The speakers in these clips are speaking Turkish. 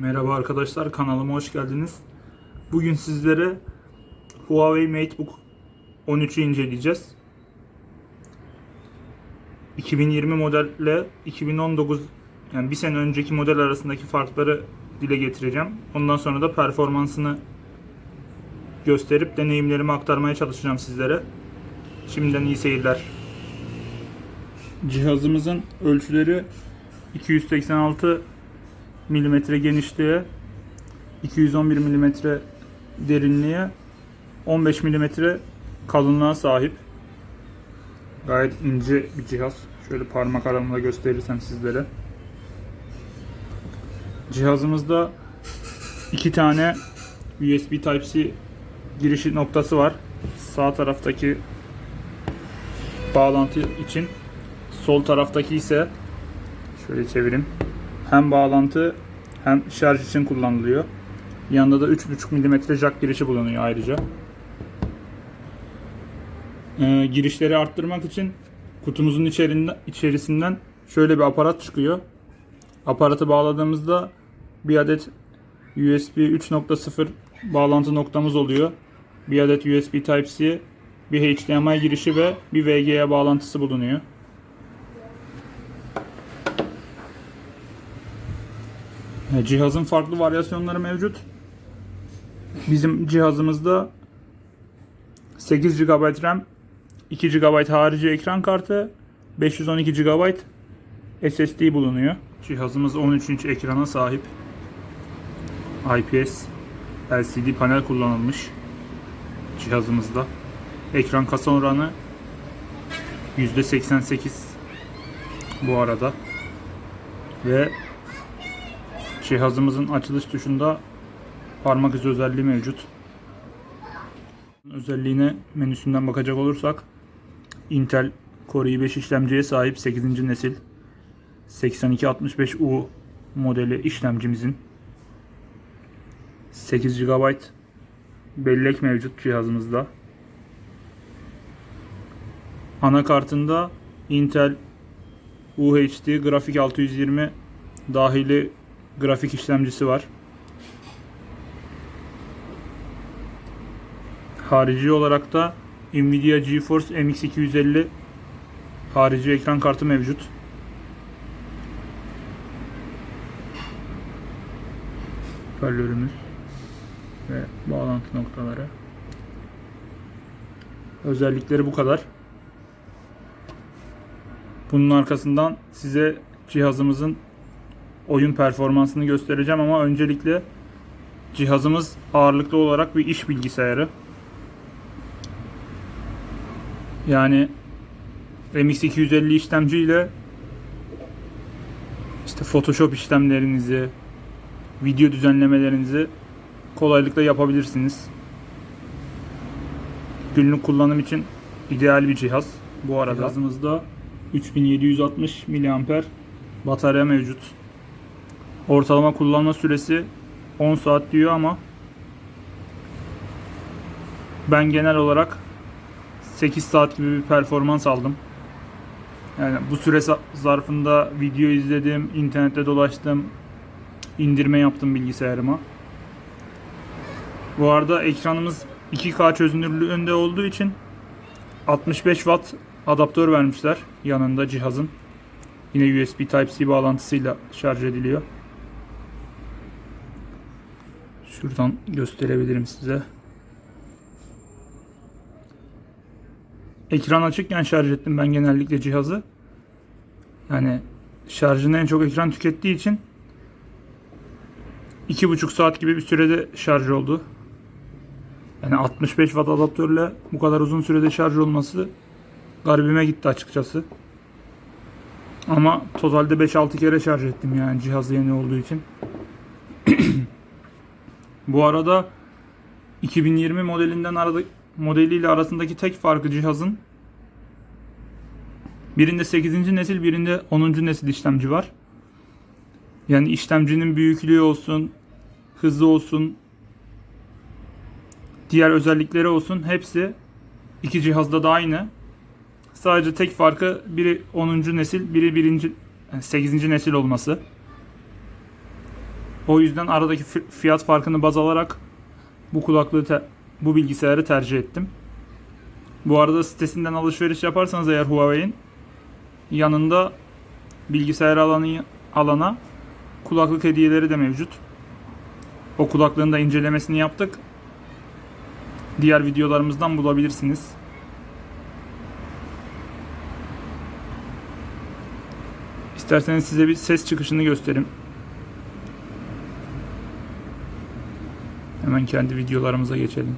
Merhaba arkadaşlar kanalıma hoş geldiniz. Bugün sizlere Huawei MateBook 13'ü inceleyeceğiz. 2020 modelle 2019 yani bir sene önceki model arasındaki farkları dile getireceğim. Ondan sonra da performansını gösterip deneyimlerimi aktarmaya çalışacağım sizlere. Şimdiden iyi seyirler. Cihazımızın ölçüleri 286 milimetre genişliğe, 211 milimetre derinliğe, 15 milimetre kalınlığa sahip. Gayet ince bir cihaz. Şöyle parmak aramla gösterirsem sizlere. Cihazımızda iki tane USB Type-C girişi noktası var. Sağ taraftaki bağlantı için, sol taraftaki ise şöyle çevireyim hem bağlantı hem şarj için kullanılıyor. Yanında da 3.5 mm jack girişi bulunuyor ayrıca. Ee, girişleri arttırmak için kutumuzun içerinde, içerisinden şöyle bir aparat çıkıyor. Aparatı bağladığımızda bir adet USB 3.0 bağlantı noktamız oluyor. Bir adet USB Type-C, bir HDMI girişi ve bir VGA bağlantısı bulunuyor. Cihazın farklı varyasyonları mevcut. Bizim cihazımızda 8 GB RAM, 2 GB harici ekran kartı, 512 GB SSD bulunuyor. Cihazımız 13 inç ekrana sahip. IPS LCD panel kullanılmış cihazımızda. Ekran kasa oranı %88 bu arada. Ve Cihazımızın açılış tuşunda parmak izi özelliği mevcut. Özelliğine menüsünden bakacak olursak Intel Core i5 işlemciye sahip 8. nesil 8265U modeli işlemcimizin 8 GB bellek mevcut cihazımızda. Anakartında Intel UHD grafik 620 dahili grafik işlemcisi var. Harici olarak da Nvidia GeForce MX250 harici ekran kartı mevcut. Hoparlörümüz ve bağlantı noktaları. Özellikleri bu kadar. Bunun arkasından size cihazımızın oyun performansını göstereceğim ama öncelikle cihazımız ağırlıklı olarak bir iş bilgisayarı. Yani MX250 işlemci ile işte Photoshop işlemlerinizi, video düzenlemelerinizi kolaylıkla yapabilirsiniz. Günlük kullanım için ideal bir cihaz. Bu arada cihazımızda 3760 mAh batarya mevcut. Ortalama kullanma süresi 10 saat diyor ama ben genel olarak 8 saat gibi bir performans aldım. Yani bu süre zarfında video izledim, internette dolaştım, indirme yaptım bilgisayarıma. Bu arada ekranımız 2K çözünürlüğünde olduğu için 65 Watt adaptör vermişler yanında cihazın. Yine USB Type-C bağlantısıyla şarj ediliyor. Şuradan gösterebilirim size. Ekran açıkken şarj ettim ben genellikle cihazı. Yani şarjını en çok ekran tükettiği için 2,5 saat gibi bir sürede şarj oldu. Yani 65 watt adaptörle bu kadar uzun sürede şarj olması garibime gitti açıkçası. Ama totalde 5-6 kere şarj ettim yani cihaz yeni olduğu için. Bu arada 2020 modelinden arada, modeliyle arasındaki tek farkı cihazın birinde 8. nesil birinde 10. nesil işlemci var. Yani işlemcinin büyüklüğü olsun, hızı olsun, diğer özellikleri olsun hepsi iki cihazda da aynı. Sadece tek farkı biri 10. nesil, biri 1. 8. nesil olması. O yüzden aradaki fi- fiyat farkını baz alarak bu kulaklığı bu bilgisayarı tercih ettim. Bu arada sitesinden alışveriş yaparsanız eğer Huawei'in yanında bilgisayar alanı alana kulaklık hediyeleri de mevcut. O kulaklığın da incelemesini yaptık. Diğer videolarımızdan bulabilirsiniz. İsterseniz size bir ses çıkışını göstereyim. Hemen kendi videolarımıza geçelim.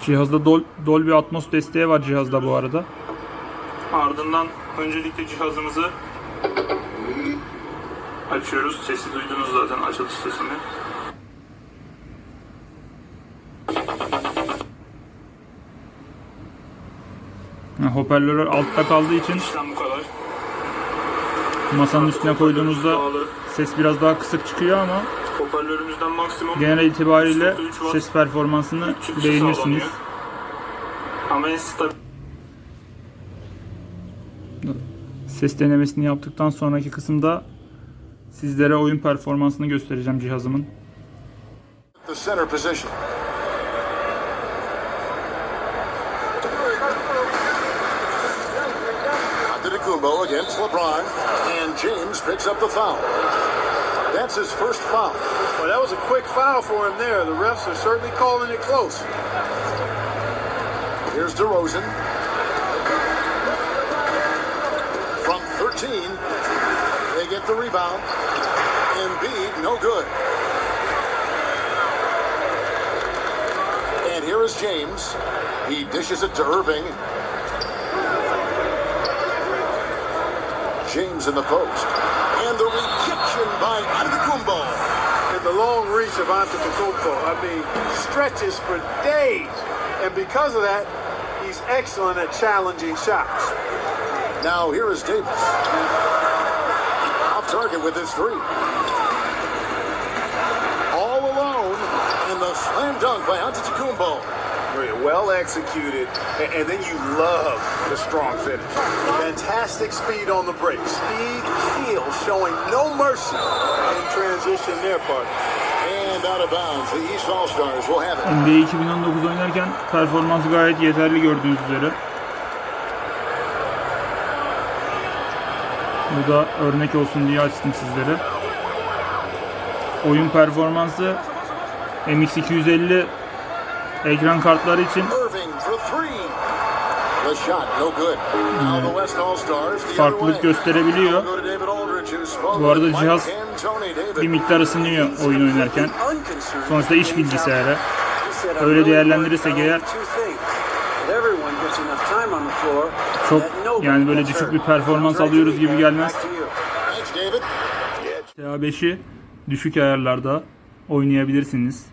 Cihazda Dol- Dolby Atmos desteği var cihazda bu arada. Ardından öncelikle cihazımızı açıyoruz. Sesi duydunuz zaten açılış sesini. Hoparlörler altta kaldığı için İşlem bu kadar. masanın üstüne koyduğunuzda Bağlı. ses biraz daha kısık çıkıyor ama Hoparlörümüzden maksimum genel itibariyle 3.3 watt ses performansını çıkışı beğenirsiniz. sağlanıyor. Ama en stabil Ses denemesini yaptıktan sonraki kısımda sizlere oyun performansını göstereceğim cihazımın. the center position. Against LeBron, and James picks up the foul. That's his first foul. Well, that was a quick foul for him there. The refs are certainly calling it close. Here's DeRozan. From 13, they get the rebound. Embiid, no good. And here is James. He dishes it to Irving. James in the post. And the rejection by Antetokounmpo. And the long reach of Antetokounmpo, I mean, stretches for days. And because of that, he's excellent at challenging shots. Now here is Davis. Off target with his three. All alone, and the slam dunk by Antetokounmpo. Well executed, and then you love the strong finish. Fantastic speed on the break. Speed kills, showing no mercy in transition there, partner. And out of bounds, the East All Stars will have it. NBA 2019 oynarken performansı gayet yeterli gördüğünüz üzere. Bu da örnek olsun diye açtım sizlere. Oyun performansı MX250 ekran kartları için farklılık gösterebiliyor. Bu arada cihaz. Bir miktar ısınıyor oyun oynarken. Sonuçta iş bilgisayarı. Öyle değerlendirirsek eğer çok yani böyle düşük bir performans alıyoruz gibi gelmez. Thanks, David. TA5'i düşük ayarlarda oynayabilirsiniz.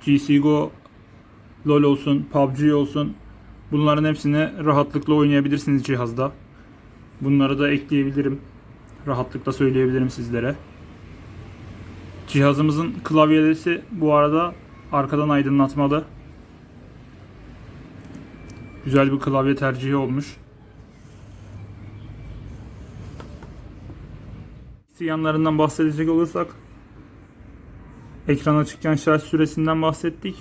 CSGO, LoL olsun, PUBG olsun bunların hepsini rahatlıkla oynayabilirsiniz cihazda. Bunları da ekleyebilirim. Rahatlıkla söyleyebilirim sizlere. Cihazımızın klavyesi bu arada arkadan aydınlatmalı. Güzel bir klavye tercihi olmuş. yanlarından bahsedecek olursak ekran açıkken şarj süresinden bahsettik.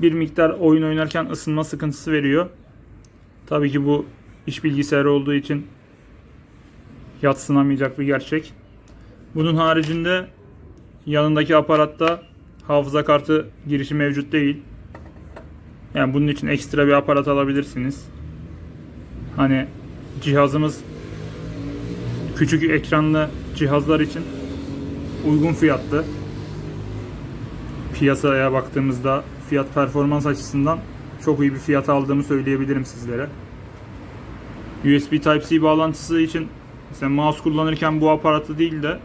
Bir miktar oyun oynarken ısınma sıkıntısı veriyor. Tabii ki bu iş bilgisayarı olduğu için yatsınamayacak bir gerçek. Bunun haricinde yanındaki aparatta hafıza kartı girişi mevcut değil. Yani bunun için ekstra bir aparat alabilirsiniz. Hani cihazımız küçük ekranlı cihazlar için uygun fiyatlı. Piyasaya baktığımızda fiyat performans açısından çok iyi bir fiyat aldığımı söyleyebilirim sizlere. USB Type-C bağlantısı için mesela mouse kullanırken bu aparatı değil de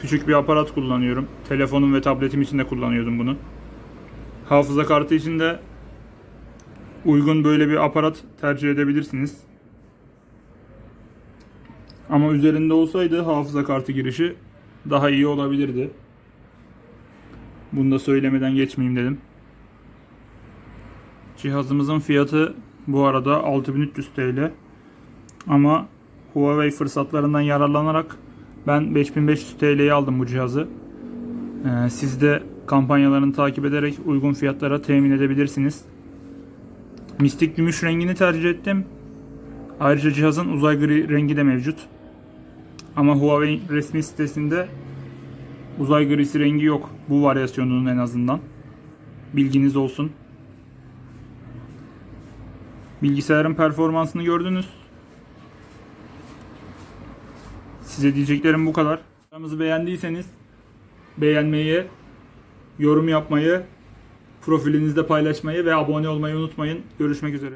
küçük bir aparat kullanıyorum. Telefonum ve tabletim için de kullanıyordum bunu. Hafıza kartı için de uygun böyle bir aparat tercih edebilirsiniz. Ama üzerinde olsaydı hafıza kartı girişi daha iyi olabilirdi. Bunu da söylemeden geçmeyeyim dedim. Cihazımızın fiyatı bu arada 6300 TL. Ama Huawei fırsatlarından yararlanarak ben 5500 TL'ye aldım bu cihazı. Ee, siz de kampanyalarını takip ederek uygun fiyatlara temin edebilirsiniz. Mistik gümüş rengini tercih ettim. Ayrıca cihazın uzay gri rengi de mevcut. Ama Huawei resmi sitesinde uzay grisi rengi yok. Bu varyasyonunun en azından. Bilginiz olsun. Bilgisayarın performansını gördünüz. Size diyeceklerim bu kadar. Videomuzu beğendiyseniz beğenmeyi, yorum yapmayı, profilinizde paylaşmayı ve abone olmayı unutmayın. Görüşmek üzere.